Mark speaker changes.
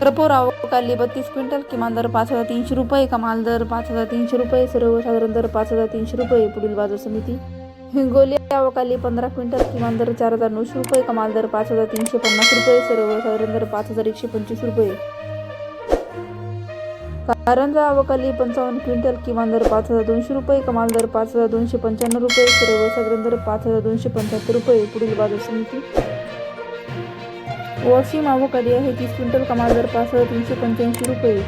Speaker 1: कर्पूर अवकाली बत्तीस क्विंटल किमान दर पाच हजार तीनशे रुपये. कमाल दर पाच हजार तीनशे रुपये. सर्वसाधारण दर पाच हजार तीनशे रुपये. पुढील बाजार समिती. हिंगोली अवकाली पंधरा क्विंटल किमान दर चार हजार नऊशे रुपये. कमाल दर पाच हजार तीनशे पन्नास रुपये. सर्वसाधारण दर पाच हजार एकशे पंचवीस रुपये. कारंजा अवकाली पंचावन्न क्विंटल किमान दर पाच हजार दोनशे रुपये. कमाल दर पाच हजार दोनशे पंच्याण्णव रुपये. सर्वसाधारण दर पाच हजार दोनशे पंच्याहत्तर रुपये. पुढील बाजार समिती. वाशिम कधी आहे तीस क्विंटल कमाल दर पाच हजार तीनशे पंच्याऐंशी रुपये.